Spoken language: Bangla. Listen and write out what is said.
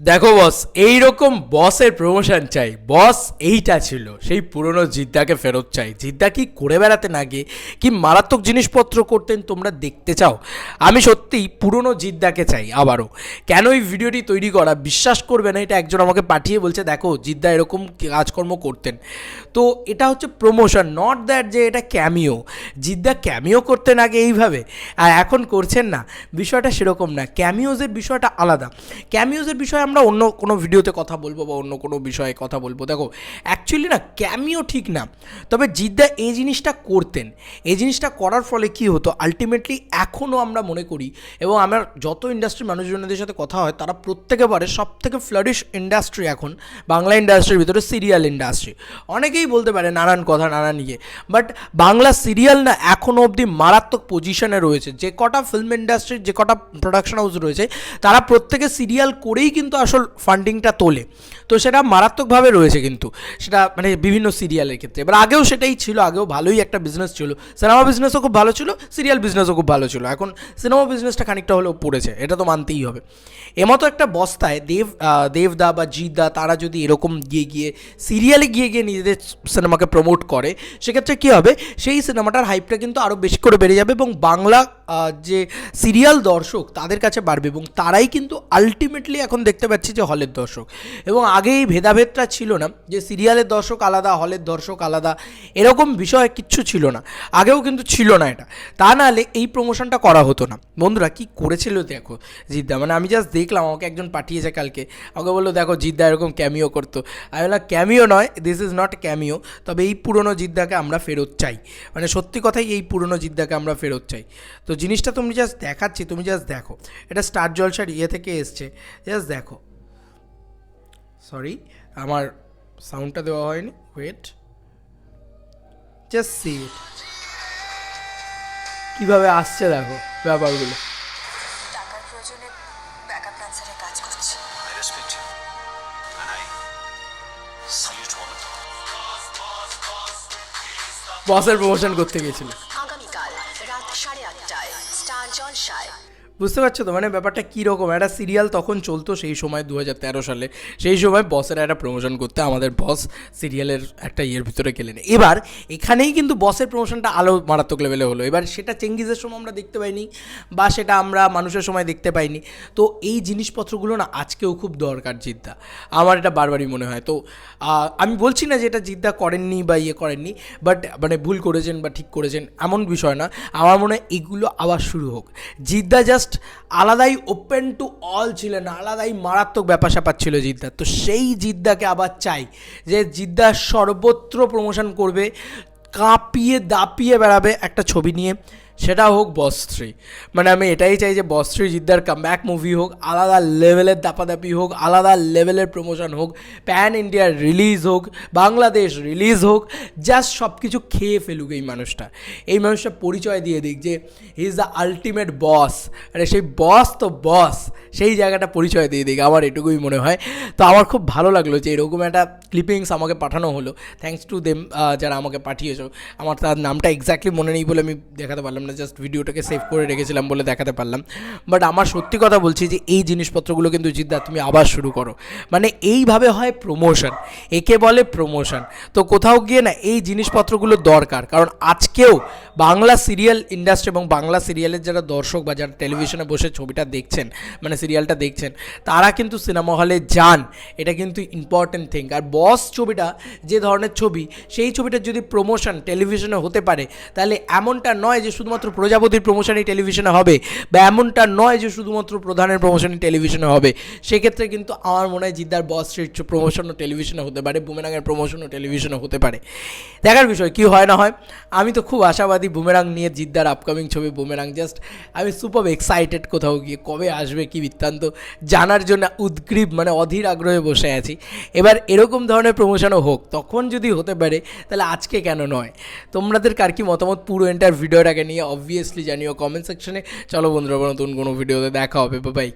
দেখো বস এই রকম বসের প্রমোশন চাই। বস এইটা ছিল, সেই পুরনো জিদ্দাকে ফেরত চাই। জিদ্দা কি করে বেড়াতে না গিয়ে কি মারাত্মক জিনিসপত্র করতেন তোমরা দেখতে চাও? আমি সত্যিই পুরনো জিদ্দাকে চাই আবারও। কেন এই ভিডিওটি তৈরি করা? বিশ্বাস করবে না, এটা একজন আমাকে পাঠিয়ে বলছে, দেখো, জিদ্দা এরকম কাজকর্ম করতেন। তো এটা হচ্ছে প্রমোশন নট দ্যাট যে এটা ক্যামিও জিদ্দা ক্যামিও করতেন আগে এইভাবে, আর এখন করছেন না। বিষয়টা সেরকম না। ক্যামিওজের বিষয়টা আলাদা। ক্যামিওজের বিষয়ে আমরা অন্য কোনো ভিডিওতে কথা বলব বা অন্য কোনো বিষয়ে কথা বলব। দেখো অ্যাকচুয়ালি না ক্যামিও ঠিক না। তবে জিদ্দা এই জিনিসটা করতেন। এই জিনিসটা করার ফলে কি হতো? আলটিমেটলি এখনও আমরা মনে করি এবং আমার যত ইন্ডাস্ট্রির মানুষজনদের সাথে কথা হয়, তারা প্রত্যেকে পারে সব থেকে ফ্লারিশ ইন্ডাস্ট্রি এখন বাংলা ইন্ডাস্ট্রির ভিতরে সিরিয়াল ইন্ডাস্ট্রি অনেকেই বলতে পারে নানান কথা, নানান ইয়ে। বাট বাংলা সিরিয়াল না এখনও অবধি মারাত্মক পজিশনে রয়েছে। যে কটা ফিল্ম ইন্ডাস্ট্রির যে কটা প্রোডাকশন হাউস রয়েছে, তারা প্রত্যেকে সিরিয়াল করেই কিন্তু আসল ফান্ডিংটা তোলে। তো সেটা মারাত্মকভাবে রয়েছে কিন্তু। সেটা মানে বিভিন্ন সিরিয়ালের ক্ষেত্রে। এবার আগেও সেটাই ছিল, আগেও ভালোই একটা বিজনেস ছিল। সিনেমা বিজনেসও খুব ভালো ছিল সিরিয়াল বিজনেসও খুব ভালো ছিল। এখন সিনেমা বিজনেসটা খানিকটা হলেও পড়েছে, এটা তো মানতেই হবে। এমতো একটা বস্তায় দেব দেবদা বা জিদা তারা যদি এরকম গিয়ে গিয়ে সিরিয়ালে গিয়ে গিয়ে নিজেদের সিনেমাকে প্রমোট করে, সেক্ষেত্রে কী হবে? সেই সিনেমাটার হাইপটা কিন্তু আরও বেশি করে বেড়ে যাবে এবং বাংলা যে সিরিয়াল দর্শক তাদের কাছে বাড়বে এবং তারাই কিন্তু আলটিমেটলি এখন দেখতে পাচ্ছি যে হলের দর্শক। এবং আগে এই ভেদাভেদটা ছিল না যে সিরিয়ালের দর্শক আলাদা, হলের দর্শক আলাদা, এরকম বিষয় কিচ্ছু ছিল না। আগেও কিন্তু ছিল না এটা। তা নাহলে এই প্রমোশনটা করা হতো না। বন্ধুরা, কি করেছিল দেখো জিদ্দা? মানে আমি জাস্ট দেখলাম, আমাকে একজন পাঠিয়েছে কালকে। আমাকে বলল, দেখো জিদ্দা এরকম ক্যামিও করতো। আমি বললাম ক্যামিও নয় দিস ইজ নট ক্যামিও তবে এই পুরনো জিদ্দাকে আমরা ফেরত চাই। মানে সত্যি কথাই এই পুরনো জিদ্দাকে আমরা ফেরত চাই। তো জিনিসটা তুমি জাস্ট দেখাচ্ছি তুমি জাস্ট দেখো। এটা স্টার জলসার ইয়ে থেকে এসছে। জাস্ট দেখো। সরি আমার সাউন্ডটা দেওয়া হয়নি। ওয়েট জাস্ট সি ইট কীভাবে আসছে দেখো ব্যাপারগুলো. বসের প্রমোশন করতে গেছিল। স্টার জলসায় বুঝতে পারছ তো? মানে ব্যাপারটা কীরকম? একটা সিরিয়াল তখন চলতো সেই সময় দু হাজার তেরো সালে। সেই সময় বসের একটা প্রমোশন করতে আমাদের বস সিরিয়ালের একটা ইয়ের ভিতরে গেলেন। এবার এখানেই কিন্তু বসের প্রমোশনটা আলো মারাত্মক লেভেলে হলো। এবার সেটা চেঙ্গিজের সময় আমরা দেখতে পাইনি বা সেটা আমরা মানুষের সময় দেখতে পাইনি। তো এই জিনিসপত্রগুলো না আজকেও খুব দরকার জিদ্দা। আমার এটা বারবারই মনে হয়। তো আমি বলছি না যে এটা জিদ্দা করেননি বা ইয়ে করেননি বাট মানে ভুল করেছেন বা ঠিক করেছেন এমন বিষয় না। আমার মনে হয় এগুলো আবার শুরু হোক। জিদ্দা জাস্ট আলাদাই ওপেন টু অল ছিলেন আলাদাই মারাত্মক ব্যাপার স্যাপার ছিল জিদ্দার তো সেই জিদ্দাকে আবার চাই যে জিদ্দা সর্বত্র প্রমোশন করবে, কাঁপিয়ে দাপিয়ে বেড়াবে একটা ছবি নিয়ে। সেটা হোক বস থ্রি মানে আমি এটাই চাই যে বস থ্রি জিদ্দার কামব্যাক মুভি হোক, আলাদা লেভেলের দাপাদাপি হোক, আলাদা লেভেলের প্রমোশন হোক প্যান ইন্ডিয়ার রিলিজ হোক, বাংলাদেশ রিলিজ হোক জাস্ট সব কিছু খেয়ে ফেলুক এই মানুষটা। এই মানুষটা পরিচয় দিয়ে দিক যে he is the ultimate boss আরে সেই বস তো বস সেই জায়গাটা পরিচয় দিয়ে দিক, আমার এটুকুই মনে হয়। তো আমার খুব ভালো লাগল যে এরকম একটা ক্লিপিংস আমাকে পাঠানো হলো। থ্যাঙ্কস টু দেম যারা আমাকে পাঠিয়েছো। আমার তার নামটা এক্স্যাক্টলি মনে নেই বলে আমি দেখাতে পারলাম না জাস্ট ভিডিওটাকে সেভ করে রেখেছিলাম বলে দেখাতে পারলাম। বাট আমার সত্যি কথা বলছি যে, এই জিনিসপত্রগুলো কিন্তু জিদ্দা, তুমি আবার শুরু করো। মানে এইভাবে হয় প্রমোশন একে বলে প্রমোশন তো কোথাও গিয়ে না, এই জিনিসপত্রগুলো দরকার। কারণ আজকেও বাংলা সিরিয়াল ইন্ডাস্ট্রি এবং বাংলা সিরিয়ালের যারা দর্শক বা যারা টেলিভিশনে বসে ছবিটা দেখছেন মানে সিরিয়ালটা দেখছেন, তারা কিন্তু সিনেমা হলে যান। এটা কিন্তু ইম্পর্টেন্ট থিং আর বস ছবিটা, যে ধরনের ছবি, সেই ছবিটার যদি প্রমোশন টেলিভিশনে হতে পারে, তাহলে এমনটা নয় যে শুধুমাত্র প্রজাপতির প্রমোশনই টেলিভিশনে হবে বা এমনটা নয় যে শুধুমাত্র প্রধানের প্রমোশনই টেলিভিশনে হবে। সেক্ষেত্রে কিন্তু আমার মনে হয় জিদ্দার বস স্ট্রিট প্রমোশনও টেলিভিশনে হতে পারে বুমেরাঙের প্রমোশনও টেলিভিশনে হতে পারে। দেখার বিষয়, কি হয় না হয়? আমি তো খুব আশাবাদী বুমেরাং নিয়ে জিদ্দার আপকামিং ছবি বুমেরাং জাস্ট আমি সুপার এক্সাইটেড কোথাও গিয়ে কবে আসবে কি বৃত্তান্ত জানার জন্য উদ্গ্রীব মানে অধীর আগ্রহে বসে আছি। এবার এরকম ধরনের প্রমোশনও হোক, তখন যদি হতে পারে, তাহলে আজকে কেন নয়? তোমাদের কার কি মতামত পুরো এন্টার ভিডিওটাকে নিয়ে? অবভিয়াসলি জানিও কমেন্ট সেকশনে চলো বন্ধুরা নতুন কোনো ভিডিওতে দেখা হবে। বাই